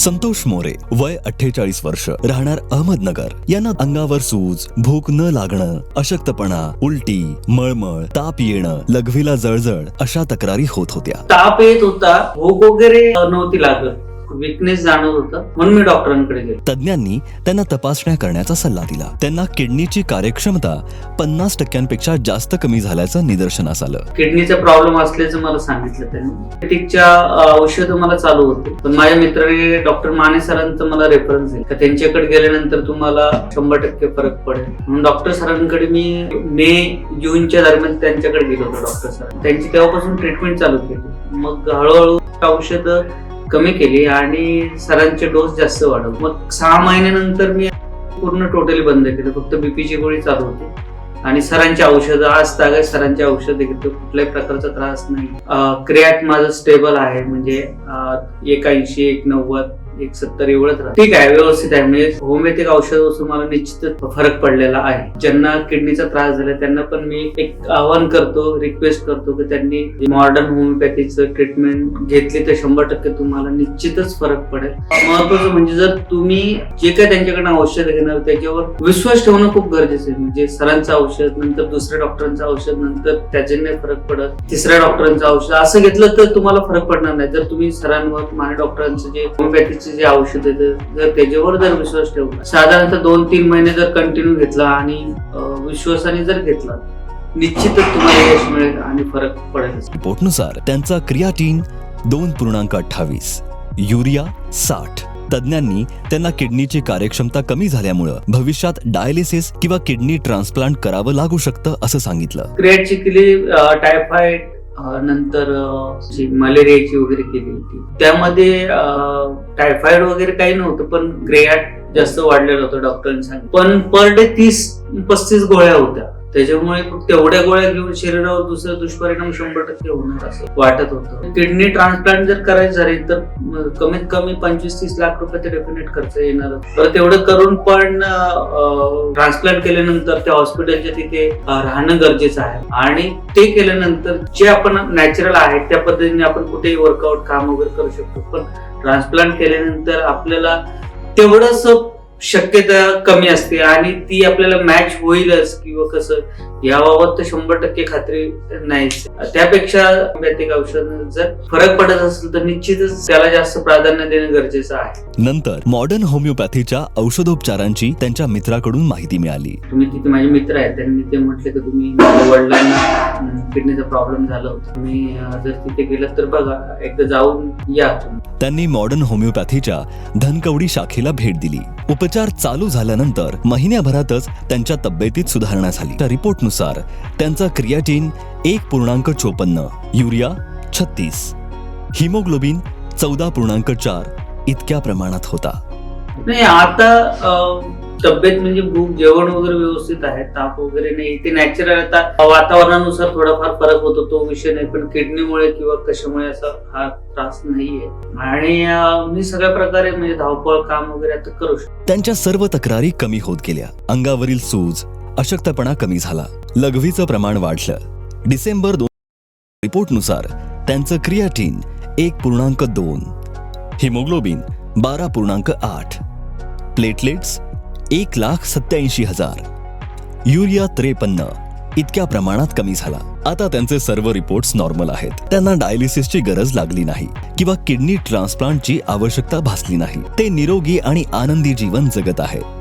संतोष मोरे वय अठ्ठेचाळीस वर्ष राहणार अहमदनगर. यांना अंगावर सूज भूक न लागणं अशक्तपणा उलटी मळमळ ताप येणं लघवीला जळजळ अशा तक्रारी होत होत्या. ताप येत होता भूक वगैरे नव्हती लागत. विकनेस जाणवत होता म्हणून मी डॉक्टरांकडे गेलो. तज्ज्ञांनी त्यांना तपासण्या करण्याचा सल्ला दिला. त्यांना किडनीची कार्यक्षमता पन्नास टक्क्यांपेक्षा जास्त कमी झाल्याचं निदर्शनास आलं. किडनीचा प्रॉब्लेम असल्याचं मला सांगितलं त्यांनी. टिकच्या औषधं मला चालू होते. पण माझ्या मित्राने डॉक्टर माने सरांचं मला रेफरन्स का त्यांच्याकडे गेल्यानंतर तुम्हाला शंभर टक्के फरक पडेल. म्हणून डॉक्टर सरांकडे मी मे जूनच्या दरम्यान त्यांच्याकडे गेलो होतो डॉक्टर सर त्यांची तेव्हापासून ट्रीटमेंट चालू केली. मग हळूहळू औषधं कमी केली आणि सरांचे डोस जास्त वाढवले. मग सहा महिन्यानंतर मी पूर्ण टोटली बंद केलं. फक्त बीपीची गोळी चालू होती. आणि सरांची औषधं आज तागाय सरांची औषधं घेतो कुठल्याही प्रकारचा त्रास नाही. क्रियाट माझं स्टेबल आहे. म्हणजे एक ऐंशी एक नव्वद एक सत्तर एवढंच राहतं. ठीक आहे व्यवस्थित आहे. म्हणजे होमिओपॅथिक औषधापासून मला निश्चितच फरक पडलेला आहे. ज्यांना किडनीचा त्रास झाला त्यांना पण मी एक आवाहन करतो रिक्वेस्ट करतो की त्यांनी मॉडर्न होमिओपॅथीचं ट्रीटमेंट घेतली तर शंभर टक्के तुम्हाला निश्चितच फरक पडेल. महत्वाचं म्हणजे जर तुम्ही जे काही त्यांच्याकडनं औषध घेणार त्याच्यावर विश्वास ठेवणं खूप गरजेचं आहे. म्हणजे सरांचं औषध नंतर दुसऱ्या डॉक्टरांचं औषध नंतर त्याच्याने फरक पडत तिसऱ्या डॉक्टरांचं औषध असं घेतलं तर तुम्हाला फरक पडणार नाही. जर तुम्ही सरांवर माझ्या डॉक्टरांचं जे होमिओपॅथीचे जे औषध आहे जर त्याच्यावर जर विश्वास ठेवला. साधारणतः दोन तीन महिने जर कंटिन्यू घेतला आणि विश्वासाने जर घेतला निश्चितच तुम्हाला यश मिळेल आणि फरक पडेल. रिपोर्टनुसार त्यांचा क्रियाटीन दोन पूर्णांक अठ्ठावीस युरिया साठ. तज्ज्ञांनी त्यांना किडनीची कार्यक्षमता कमी झाल्यामुळं भविष्यात डायलिसिस किंवा किडनी ट्रान्सप्लांट करावं लागू शकतं असं सांगितलं. क्रिएटची केली टायफॉइड नंतर जी मलेरियाची वगैरे केली होती. त्यामध्ये टायफॉइड वगैरे काही नव्हतं पण ग्रेयाट जास्त वाढलेलं होतं डॉक्टरांनी सांगितलं. पण पर डे तीस पस्तीस गोळ्या होत्या. त्याच्यामुळे मग तेवढ्या गोळ्या घेऊन शरीरावर दुसरं दुष्परिणाम शंभर टक्के होणार असं वाटत होतं. किडनी ट्रान्सप्लांट जर करायचं झाले तर कमीत कमी पंचवीस तीस लाख रुपये ते डेफिनेट खर्च येणार. तर तेवढं करून पण ट्रान्सप्लांट केल्यानंतर त्या हॉस्पिटलच्या तिथे राहणं गरजेचं आहे. आणि ते केल्यानंतर जे आपण नॅचरल आहे त्या पद्धतीने आपण कुठेही वर्कआउट काम वगैरे करू शकतो. पण ट्रान्सप्लांट केल्यानंतर आपल्याला तेवढंच शक्यता कमी असते आणि ती आपल्याला मॅच होईलच किंवा कसं याबाबत तर शंभर टक्के खात्री नाहीच. त्यापेक्षा औषध जर फरक पडत असेल तर निश्चितच त्याला जास्त प्राधान्य देणं गरजेचं आहे. नंतर मॉडर्न होमिओपॅथीच्या औषधोपचारांची त्यांच्या मित्राकडून माहिती मिळाली. तुम्ही तिथे माझे मित्र आहेत त्यांनी ते म्हटले की तुम्ही वडिलांना किडनीचा प्रॉब्लेम झाला होता. तुम्ही जर तिथे गेलात तर बघा एकदा जाऊन या त्यांनी मॉडर्न होमिओपॅथीच्या धनकवडी शाखेला भेट दिली. उपचार चालू झाल्यानंतर महिन्याभरातच त्यांच्या तब्येतीत सुधारणा झाली. त्या रिपोर्टनुसार त्यांचा क्रियाटीन एक पूर्णांक चोपन्न युरिया छत्तीस हिमोग्लोबिन चौदा पूर्णांक चार इतक्या प्रमाणात होता. नाही आता तब्येत म्हणजे भूक जेवण वगैरे व्यवस्थित आहे ताप वगैरे नाही. ते नॅचरल आता वातावरणानुसार थोडाफार फरक होतो. तो विषय नाही पण किडनीमुळे किंवा कशामुळे असा हा त्रास नाहीये. आणि मी सगळ्या प्रकारे म्हणजे धावपळ काम वगैरे आता करू शकतो. त्यांच्या सर्व तक्रारी कमी होत गेल्या. अंगावरील सूज अशक्तपणा कमी झाला. लघवीचं प्रमाण वाढलं. डिसेंबर दोन रिपोर्टनुसार त्यांचं क्रियाटीन एक पूर्णांक दोन. हिमोग्लोबिन बारा पूर्णांक आठ. प्लेटलेट्स एक लाख सत्याऐंशी हजार. युरिया त्रेपन्न. इतक्या प्रमाणात कमी झाला. आता त्यांचे सर्व रिपोर्ट्स नॉर्मल आहेत. त्यांना डायलिसिसची गरज लागली नाही. किंवा किडनी ट्रान्सप्लांटची आवश्यकता भासली नाही. ते निरोगी आणि आनंदी जीवन जगत आहेत